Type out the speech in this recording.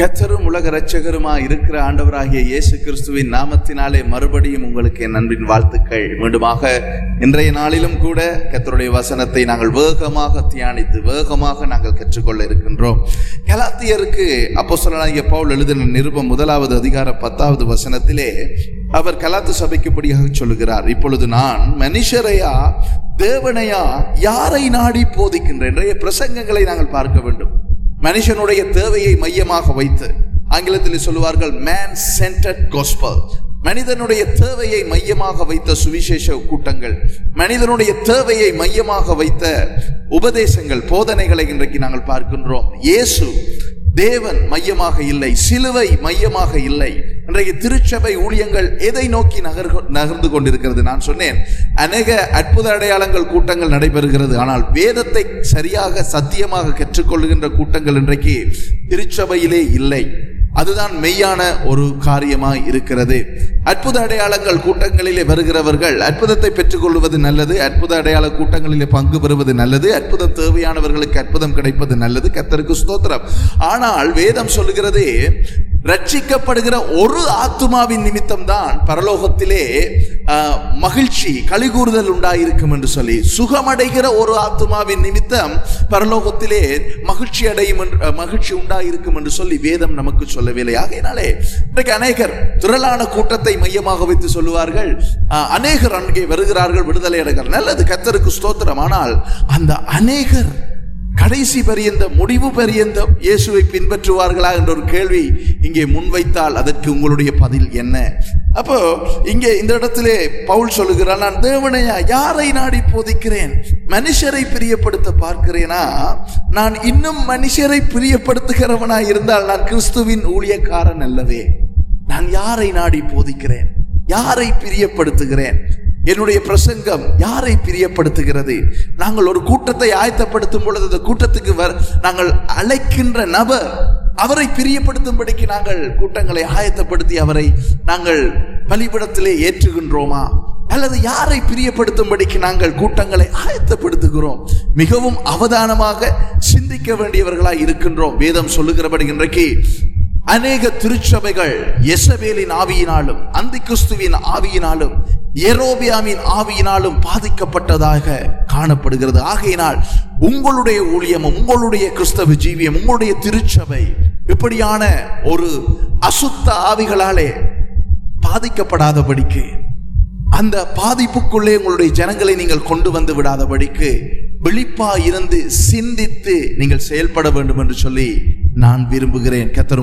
கத்தரும் உலக இரட்சகருமா இருக்கிற ஆண்டவராகிய இயேசு கிறிஸ்துவின் நாமத்தினாலே மறுபடியும் உங்களுக்கு என் அன்பின் வாழ்த்துக்கள். மீண்டுமாக இன்றைய நாளிலும் கூட கத்தருடைய வசனத்தை நாங்கள் வேகமாக தியானித்து வேகமாக நாங்கள் கற்றுக்கொள்ள இருக்கின்றோம். கலாத்தியருக்கு அப்போ பவுல் எழுதின நிருபம் முதலாவது அதிகார பத்தாவது வசனத்திலே அவர் கலாத்து சபைக்குப்படியாக சொல்லுகிறார். இப்பொழுது நான் மனுஷரையா தேவனையா யாரை நாடி போதிக்கின்றேன்? இன்றைய பிரசங்கங்களை நாங்கள் பார்க்க வேண்டும். மனுஷனுடைய தேவையை மையமாக வைத்து ஆங்கிலத்தில் சொல்லுவார்கள் மேன் சென்டர்ட் கோஸ்பல் மனிதனுடைய தேவையை மையமாக வைத்த சுவிசேஷ கூட்டங்கள் மனிதனுடைய தேவையை மையமாக வைத்த உபதேசங்கள் போதனைகளை இன்றைக்கு நாங்கள் பார்க்கின்றோம். இயேசு தேவன் மையமாக இல்லை சிலுவை மையமாக இல்லை. இன்றைக்கு திருச்சபை ஊழியங்கள் எதை நோக்கி நகர் நகர்ந்து கொண்டிருக்கிறது? நான் சொன்னேன் அநேக அற்புத அடையாளங்கள் கூட்டங்கள் நடைபெறுகிறது. ஆனால் வேதத்தை சரியாக சத்தியமாக கற்றுக்கொள்கின்ற கூட்டங்கள் இன்றைக்கு திருச்சபையிலே இல்லை. அதுதான் மெய்யான ஒரு காரியமாக இருக்கிறது. அற்புத அடையாளங்கள் கூட்டங்களிலே வருகிறவர்கள் அற்புதத்தை பெற்றுக்கொள்வது நல்லது அற்புத அடையாள கூட்டங்களிலே பங்கு பெறுவது நல்லது அற்புதம் தேவையானவர்களுக்கு அற்புதம் கிடைப்பது நல்லது கத்தருக்கு ஸ்தோத்திரம். ஆனால் வேதம் சொல்லுகிறது ரட்சிக்கப்படுகிற ஒரு ஆத்துமாவின் நிமித்தம் தான் பரலோகத்திலே மகிழ்ச்சி மகிழ்ச்சி கலிகூறுதல் உண்டாயிருக்கும் என்று சொல்லி சுகமடைகிற ஒரு ஆத்துமாவின் நிமித்தம் பரலோகத்திலே மகிழ்ச்சி அடையும் என்று மகிழ்ச்சி உண்டாயிருக்கும் என்று சொல்லி வேதம் நமக்கு சொல்லவில்லை. ஆகையினாலே இன்றைக்கு அநேகர் திரளான கூட்டத்தை மையமாக வைத்து சொல்லுவார்கள். அநேகர் அங்கே வருகிறார்கள் விடுதலை அடைகிறார் நல்லது கத்தருக்கு ஸ்தோத்திரம். ஆனால் அந்த அநேகர் கடைசி பரியந்த முடிவு பரியந்த இயேசுவை பின்பற்றுவார்களா என்ற ஒரு கேள்வி இங்கே முன்வைத்தால் அதற்கு உங்களுடைய பதில் என்ன? அப்போ இங்கே இந்த இடத்திலே பவுல் சொல்லுகிறான் நான் தேவனையா யாரை நாடி போதிக்கிறேன்? மனுஷரை பிரியப்படுத்த பார்க்கிறேனா? நான் இன்னும் மனுஷரை பிரியப்படுத்துகிறவனா இருந்தால் நான் கிறிஸ்துவின் ஊழியக்காரன் அல்லவே. நான் யாரை நாடி போதிக்கிறேன்? யாரை பிரியப்படுத்துகிறேன்? என்னுடைய பிரசங்கம் யாரை பிரியப்படுத்துகிறது? நாங்கள் ஒரு கூட்டத்தை ஆயத்தப்படுத்தும் பொழுது அந்த கூட்டத்துக்கு வர நாங்கள் அழைக்கின்ற நபர் அவரை பிரியப்படுத்தும்படிக்கு நாங்கள் கூட்டங்களை ஆயத்தப்படுத்தி அவரை நாங்கள் பலிபடத்திலே ஏற்றுகின்றோமா? அல்லது யாரை பிரியப்படுத்தும்படிக்கு நாங்கள் கூட்டங்களை ஆயத்தப்படுத்துகிறோம்? மிகவும் அவதானமாக சிந்திக்க வேண்டியவர்களாய் இருக்கின்றோம். வேதம் சொல்லுகிறபடி இன்றைக்கு அநேக திருச்சபைகள் எசவேலின் ஆவியினாலும் அந்தி கிறிஸ்துவின் ஆவியினாலும் ஏரோபியாவின் ஆவியினாலும் பாதிக்கப்பட்டதாக காணப்படுகிறது. ஆகையினால் உங்களுடைய ஊழியமும் உங்களுடைய கிறிஸ்தவ ஜீவியம் உங்களுடைய திருச்சபை இப்படியான ஒரு அசுத்த ஆவிகளாலே பாதிக்கப்படாதபடிக்கு அந்த பாதிப்புக்குள்ளே உங்களுடைய ஜனங்களை நீங்கள் கொண்டு வந்து விடாதபடிக்கு விழிப்பா இருந்து சிந்தித்து நீங்கள் செயல்பட வேண்டும் என்று சொல்லி நான் விரும்புகிறேன். கத்தர்